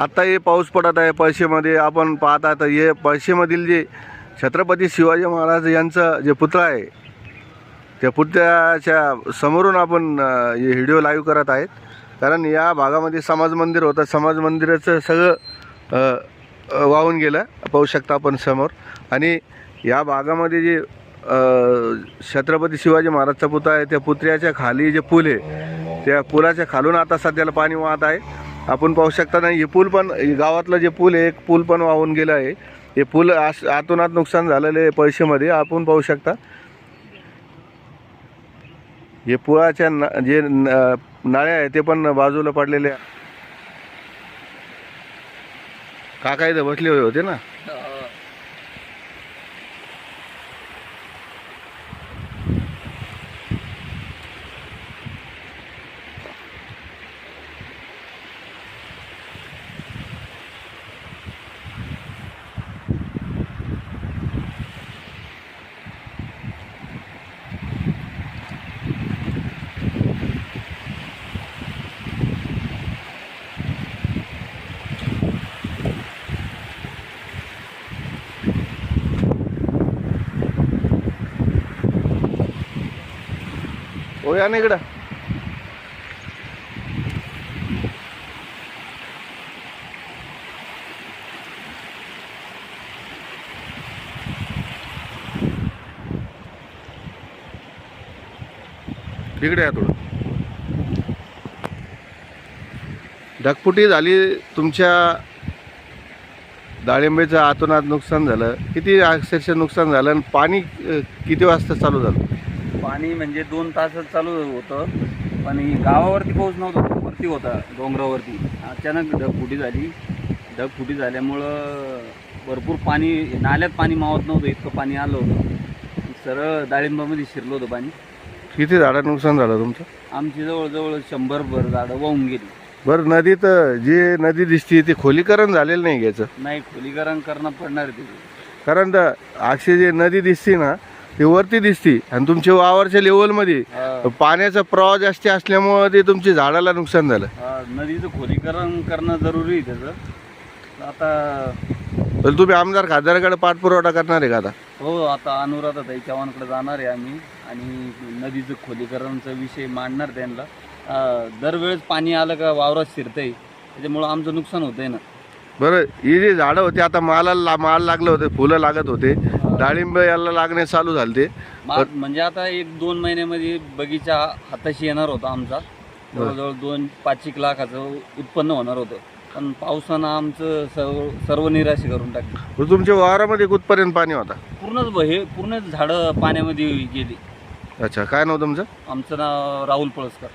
आता हे पाऊस पडत आहे पळशीमध्ये. आपण पाहता तर हे पळशीमधील जे छत्रपती शिवाजी महाराज यांचं जे पुतळा आहे त्या पुतळ्याच्या समोरून आपण हे व्हिडिओ लाईव्ह करत आहेत. कारण या भागामध्ये समाज मंदिर होतं. समाज मंदिराचं सगळं वाहून गेलं. पाहू शकता आपण समोर. आणि या भागामध्ये जे छत्रपती शिवाजी महाराजचा पुतळा आहे त्या पुतळ्याच्या खाली जे पूल आहे त्या पुलाच्या खालून आता सध्याला पाणी वाहत आहे. आपण पाहू शकता ना हे पूल पण गावातलं जे पूल आहे एक पूल पण वाहून गेलं आहे. हे पूल आस आतून आत नुकसान झालेलं आहे पैशामध्ये आपण पाहू शकता. हे पुळाच्या न जे न- नाळे आहे ते पण बाजूला पडलेले काका इथं बसले होते ना? हो या ना इकडं. इकडे या थोडं. ढगफुटी झाली तुमच्या डाळिंबेचं आतून आत नुकसान झालं. किती अक्षरशः नुकसान झालं आणि पाणी किती वाजता चालू झालं? पाणी म्हणजे दोन तासच चालू होतं. पण गावावरती पाऊस नव्हता वरती होता डोंगरावरती. अचानक ढगफुटी झाली. ढगफुटी झाल्यामुळं भरपूर पाणी नाल्यात पाणी मावत नव्हतं इतकं पाणी आलं होतं. सरळ डाळिंबामध्ये शिरलं होतं पाणी. किती झाडं नुकसान झालं तुमचं? आमची जवळजवळ शंभर भर झाडं वाहून गेली. बरं नदीत जी नदी दिसते ते खोलीकरण झालेलं नाही याचं नाही खोलीकरण करणं पडणार आहे तिथे कारण तर अशी जी नदी दिसते ना ती वरती दिसते. आणि तुमच्या वावरच्या लेवलमध्ये. पाण्याचा प्रवाह जास्त असल्यामुळं ते तुमच्या झाडाला नुकसान झालं. नदीचं खोलीकरण करणं जरुरी आहे त्याचं. आता तर तुम्ही आमदार खासदाराकडे पाठपुरवठा करणार आहे का आता? हो आता अनुराधाताई चव्हाणकडे जाणार आहे आम्ही. आणि नदीचं खोलीकरणचा विषय मांडणार त्यांना. अं, दरवेळेस पाणी आलं का वावरात शिरतंय. त्याच्यामुळं आमचं नुकसान होतंय ना. बरं ही जी झाडं होती आता मालाला ला- माल लागलं होते फुलं लागत होते. डाळिंब याला लागणे चालू झाले मा- म्हणजे आता एक दोन महिन्यामध्ये बगीचा हाताशी येणार होता आमचा. जवळजवळ दोन पाच एक लाखाचं उत्पन्न होणार होतं. पण पावसानं आमचं सर्व सर्व निराशे करून टाकली. तुमच्या वावरामध्ये कुठपर्यंत पाणी होता? पूर्णच ब- हे पूर्णच झाडं पाण्यामध्ये गेली. अच्छा काय नाव तुमचं? आमचं नाव राहुल पळसकर.